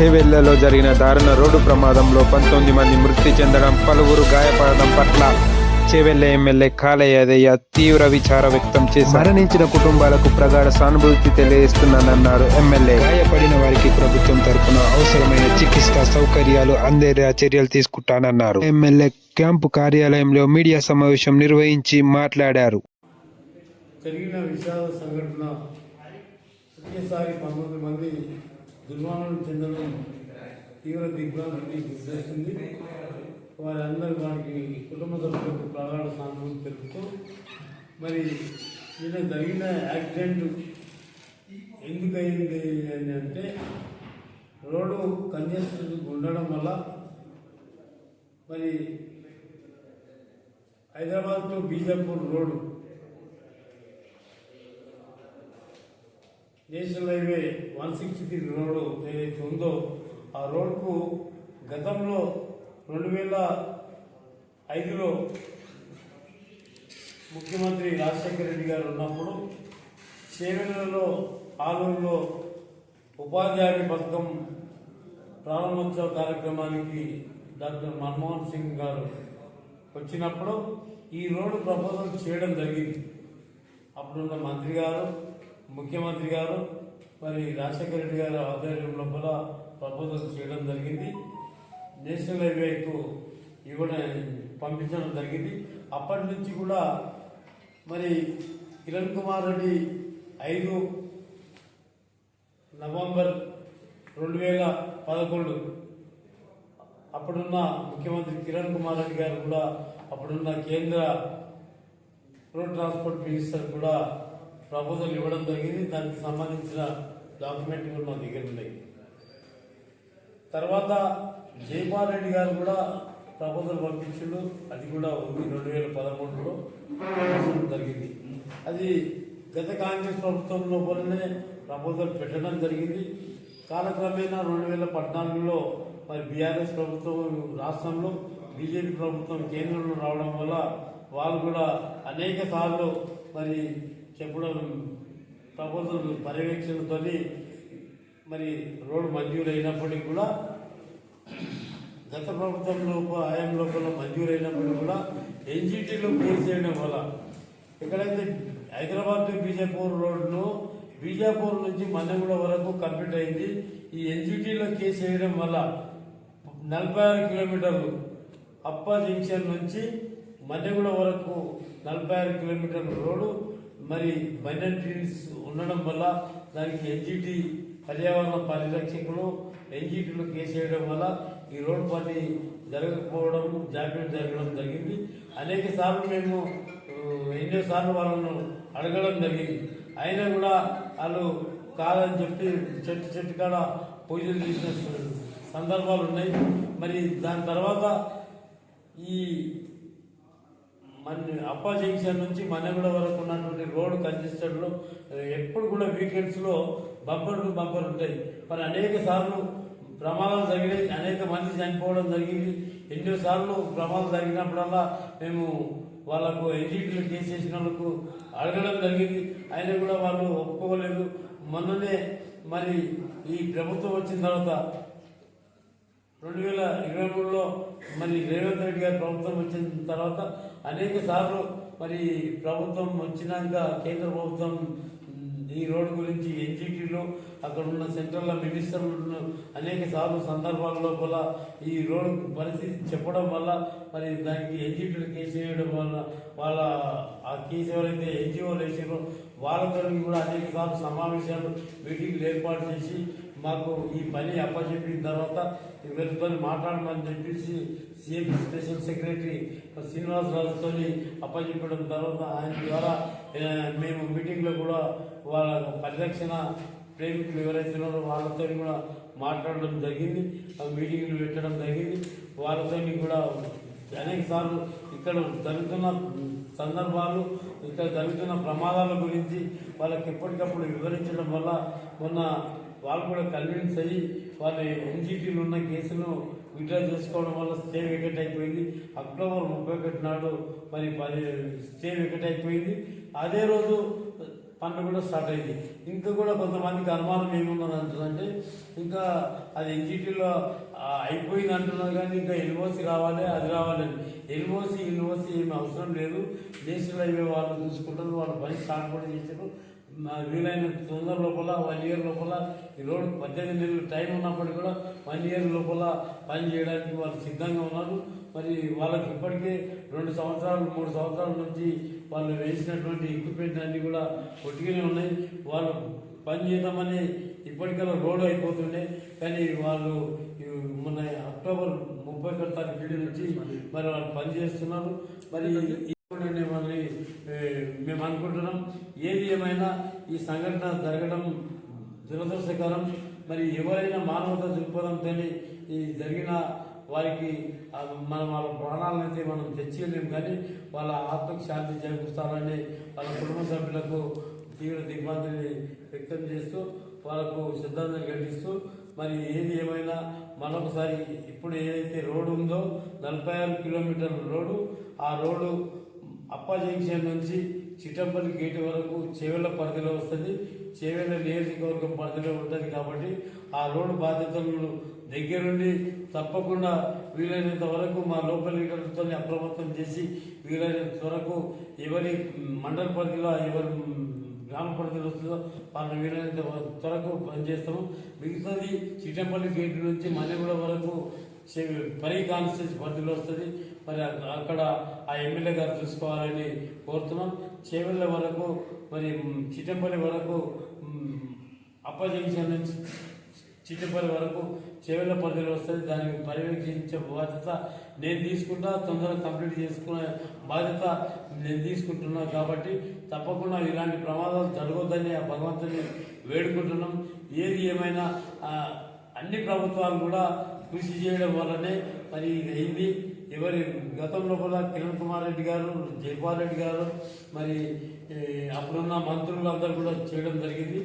చేవెళ్ళలో జరిగిన దారుణ రోడ్డు ప్రమాదంలో పంతొమ్మిది మంది మృతి చెందడం పలువురు గాయపడడం పట్ల చేవెళ్ళ ఎమ్మెల్యే కాలయాదయ్య తీవ్ర విచార వ్యక్తం చేశారు. మరణించిన కుటుంబాలకు ప్రగాఢ సానుభూతి తెలియజేస్తున్నానన్నారు ఎమ్మెల్యే. గాయపడిన వారికి ప్రభుత్వం తరపున అవసరమైన చికిత్స సౌకర్యాలు అందేలా చర్యలు తీసుకుంటానన్నారు. ఎమ్మెల్యే క్యాంపు కార్యాలయంలో మీడియా సమావేశం నిర్వహించి మాట్లాడారు. జరిగిన విషాద సంఘటన ఒకేసారి పంతొమ్మిది మంది దుర్మరణం చెందడం తీవ్ర దిగ్భ్రాంతికి గురిచేసింది వారందరూ వారికి కుటుంబ సభ్యులకు ప్రగాఢ సానుభూతి తెలుపుతూ మరి నిన్న జరిగిన యాక్సిడెంట్ ఎందుకయింది అని అంటే రోడ్డు కంజెస్టెడ్ ఉండడం వల్ల మరి Hyderabad to Bijapur road national highway one sixty three road ఏదైతే ఉందో ఆ రోడ్కు గతంలో రెండు వేల ఐదులో ముఖ్యమంత్రి రాజశేఖర రెడ్డి గారు ఉన్నప్పుడు చేవెళ్ళలో ఆలూరులో ఉపాధ్యాయుడి పథకం ప్రారంభోత్సవ కార్యక్రమానికి డాక్టర్ మన్మోహన్ సింగ్ గారు వచ్చినప్పుడు ఈ రోడ్డు ప్రపోజల్ చేయడం జరిగింది. అప్పుడున్న మంత్రి గారు ముఖ్యమంత్రి గారు మరి రాజశేఖర రెడ్డి గారు ఆధ్వర్యం లోపల ప్రపోజల్ చేయడం జరిగింది. నేషనల్ హైవేకు ఇవ్వడం పంపించడం జరిగింది. అప్పటి నుంచి కూడా మరి కిరణ్ కుమార్ రెడ్డి ఐదు నవంబర్ రెండు వేల పదకొండు అప్పుడున్న ముఖ్యమంత్రి కిరణ్ కుమార్ రెడ్డి గారు కూడా అప్పుడున్న కేంద్ర రోడ్ ట్రాన్స్పోర్ట్ మినిస్టర్ కూడా ప్రపోజల్ ఇవ్వడం జరిగింది. దానికి సంబంధించిన డాక్యుమెంట్ కూడా మా దగ్గర ఉన్నాయి. తర్వాత జైపాల్ రెడ్డి గారు కూడా ప్రపోజల్ పంపించిండు. అది కూడా ఉంది రెండు వేల పదమూడులో జరిగింది. అది గత కాంగ్రెస్ ప్రభుత్వం లోపలనే ప్రపోజల్ పెట్టడం జరిగింది. కాలక్రమేణా రెండు వేల పద్నాలుగులో మరి బీఆర్ఎస్ ప్రభుత్వం రాష్ట్రంలో బీజేపీ ప్రభుత్వం కేంద్రంలో రావడం వల్ల వాళ్ళు కూడా అనేక సార్లు మరి చెప్పడం ప్రభుత్వం పర్యవేక్షణతో మరి రోడ్డు మంజూరు అయినప్పటికీ కూడా గత ప్రభుత్వంలో లోపల హయాం లోపల మంజూరు అయినప్పటికీ కూడా ఎన్జిటీలో పూర్తి చేయడం వల్ల ఎక్కడైతే హైదరాబాద్ టు బీజాపూర్ రోడ్ను బీజాపూర్ నుంచి మన్నగూడ వరకు కంప్లీట్ అయింది. ఈ ఎన్జిటీలో కేసు వేయడం వల్ల నలభై ఆరు కిలోమీటర్లు అప్ప జంక్షన్ నుంచి మన్నెగూడ వరకు నలభై ఆరు కిలోమీటర్ల రోడ్డు మరి మైనారిటీస్ ఉండడం వల్ల దానికి ఎన్జిటి పర్యావరణ పరిరక్షకులు ఎన్జిటీలో కేసు వేయడం వల్ల ఈ రోడ్డు పని జరగకపోవడం జాప్యం జరగడం జరిగింది. అనేక సార్లు మేము ఎన్నో సార్లు వాళ్ళను అడగడం జరిగింది. అయినా కూడా వాళ్ళు కాదని చెప్పి చెట్టు చెట్టు కాడ పూజలు చేసిన సందర్భాలు ఉన్నాయి. మరి దాని తర్వాత ఈ మన అప్పా జంక్షన్ నుంచి మనగూడ వరకు ఉన్నటువంటి రోడ్ కంజెస్టెడ్లో ఎప్పుడు కూడా వీకెండ్స్లో బంపర్ టు బంపర్ ఉంటాయి. మరి అనేక సార్లు ప్రమాదాలు జరిగినాయి అనేక మంది చనిపోవడం జరిగింది. ఎన్నో సార్లు ప్రమాదాలు జరిగినప్పుడల్లా మేము వాళ్ళకు ఎన్జిటీలు చేసేసిన వాళ్ళకు అడగడం జరిగింది. అయినా కూడా వాళ్ళు ఒప్పుకోలేదు. మొన్ననే మరి ఈ ప్రభుత్వం వచ్చిన తర్వాత రెండు వేల ఇరవై మూడులో మరి రేవంత్ రెడ్డి గారి ప్రభుత్వం వచ్చిన తర్వాత అనేక సార్లు మరి ప్రభుత్వం వచ్చినాక కేంద్ర ప్రభుత్వం ఈ రోడ్డు గురించి ఎన్జిటీలో అక్కడ ఉన్న సెంట్రల్ మినిస్టర్లు అనేక సార్లు సందర్భాల లోపల ఈ రోడ్డు పరిస్థితి చెప్పడం వల్ల మరి దానికి ఎన్జిటీలు కేసు వేయడం వల్ల వాళ్ళ ఆ కేసు ఎవరైతే ఎన్జిఓలు వేసారో వాళ్ళతో కూడా అనేక సార్లు సమావేశాలు మీటింగ్లు ఏర్పాటు చేసి మాకు ఈ పని అప్పచెప్పిన తర్వాత వీళ్ళతో మాట్లాడమని చెప్పేసి సీఎం స్పెషల్ సెక్రటరీ శ్రీనివాసరాజుతో అప్పచెప్పడం తర్వాత ఆయన ద్వారా మేము మీటింగ్లో కూడా వాళ్ళ పరిరక్షణ ప్రేమికులు ఎవరైతే ఉన్నారో వాళ్ళతో కూడా మాట్లాడడం జరిగింది. ఆ మీటింగ్లు పెట్టడం జరిగింది. వాళ్ళతో కూడా అనేక సార్లు ఇక్కడ జరుగుతున్న సందర్భాలు ఇక్కడ జరుగుతున్న ప్రమాదాల గురించి వాళ్ళకి ఎప్పటికప్పుడు వివరించడం వల్ల మొన్న వాళ్ళు కూడా కన్విన్స్ అయ్యి వాళ్ళ ఎన్జీటీలు ఉన్న కేసును విత్డ్రా చేసుకోవడం వల్ల స్టే వికెట్ అయిపోయింది. అక్టోబర్ ముప్పై ఒకటి నాడు మరి పది స్టే వికెట్ అయిపోయింది. అదే రోజు పంట కూడా స్టార్ట్ అయింది. ఇంకా కూడా కొంతమందికి అనుమానం ఏమున్నది అంటుందంటే ఇంకా అది ఎన్జిటీలో అయిపోయింది అంటున్నారు కానీ ఇంకా ఎల్ఓసి రావాలి అది రావాలి ఎల్ఓసి ఎల్ఓసి ఏమి అవసరం లేదు. నేషనల్ హైవే వాళ్ళు చూసుకుంటారు వాళ్ళు పని స్టార్ట్ కూడా చేశారు. మా వీలైన తొందర లోపల వన్ ఇయర్ లోపల ఈ రోడ్ పద్దెనిమిది నెలలు టైం ఉన్నప్పటికీ కూడా వన్ ఇయర్ లోపల పని చేయడానికి వాళ్ళు సిద్ధంగా ఉన్నారు. మరి వాళ్ళకి ఇప్పటికే రెండు సంవత్సరాలు మూడు సంవత్సరాల నుంచి వాళ్ళు వేసినటువంటి ఎక్విప్మెంట్ అన్నీ కూడా కొట్టుకునే ఉన్నాయి. వాళ్ళు పని చేద్దామని ఇప్పటికల్లా రోడ్ అయిపోతుండే. కానీ వాళ్ళు మొన్న అక్టోబర్ ముప్పై ఒకటి తారీఖు నుంచి మరి వాళ్ళు పని చేస్తున్నారు. మరి ఇప్పుడే మళ్ళీ మేము అనుకుంటున్నాం. ఏది ఏమైనా ఈ సంఘటన జరగడం దురదృష్టకరం. మరి ఎవరైనా మానవత దృక్పథంతో ఈ జరిగిన వారికి మనం వాళ్ళ ప్రాణాలను అయితే మనం తెచ్చేయలేము కానీ వాళ్ళ ఆత్మకు శాంతి చేకూరుస్తామని వాళ్ళ కుటుంబ సభ్యులకు తీవ్ర దిగ్భ్రాంతిని వ్యక్తం చేస్తూ వాళ్ళకు సిద్ధాంతం కల్పిస్తూ మరి ఏది ఏమైనా మరొకసారి ఇప్పుడు ఏదైతే రోడ్డు ఉందో నలభై ఆరు కిలోమీటర్ల రోడ్డు ఆ రోడ్డు అప్ప జంక్షన్ నుంచి చిట్టంపల్లి గేట్ వరకు చేవెళ్ళ పరిధిలో వస్తుంది. చేవెళ్ళ నియోజకవర్గం పరిధిలో ఉంటుంది కాబట్టి ఆ రోడ్డు బాధ్యతలను దగ్గరుండి తప్పకుండా వీలైనంత వరకు మా లోకల్ లీడర్లతో అప్రమత్తం చేసి వీలైనంత వరకు ఎవరి మండల పరిధిలో ఎవరి గ్రామ పరిధిలో వస్తుందో వాళ్ళని వీలైనంత త్వరకు పనిచేస్తాము. మిగతాది చిట్టంపల్లి గేట్ నుంచి మల్లెగూడ వరకు చే- పరి కాన్స్టిట్యూన్సీ పరిధిలో వస్తుంది. మరి అక్కడ ఆ ఎమ్మెల్యే గారు చూసుకోవాలని కోరుతున్నాం. చేవెళ్ళ వరకు మరి మ్, చిట్టంపల్లి వరకు మ్, అప్ప జంక్షన్ నుంచి చిట్టంపల్లి వరకు చేవెళ్ళ పరిధిలో వస్తుంది దానికి పర్యవేక్షించే బాధ్యత నేను తీసుకుంటా తొందరగా కంప్లీట్ చేసుకునే బాధ్యత నేను తీసుకుంటున్నా కాబట్టి తప్పకుండా ఇలాంటి ప్రమాదాలు జరగొద్దని ఆ భగవంతుని వేడుకుంటున్నాం. ఏది ఏమైనా అన్ని ప్రభుత్వాలు కూడా కృషి చేయడం వల్లనే మరి ఇది అయింది. ఎవరి గతంలో కూడా కిరణ్ కుమార్ రెడ్డి గారు జైపాల్ రెడ్డి గారు మరి అప్పుడున్న మంత్రులందరూ కూడా చేయడం జరిగింది.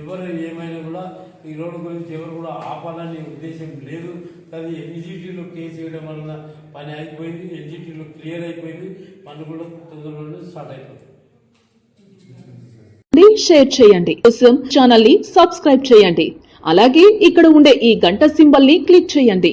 ఎవరు ఏమైనా కూడా ఈ రోడ్డు గురించి ఎవరు కూడా ఆపాలనే ఉద్దేశం లేదు. కానీ ఎన్జిటీలో కేసు వేయడం వలన పని అయిపోయింది. ఎన్జిటీలో క్లియర్ అయిపోయింది. పని కూడా తొందరలోనే స్టార్ట్ అయిపోతుంది షేర్ చేయండి. కోసం ఛానల్ని సబ్స్క్రైబ్ చేయండి. అలాగే ఇక్కడ ఉండే ఈ గంట సింబల్ని క్లిక్ చేయండి.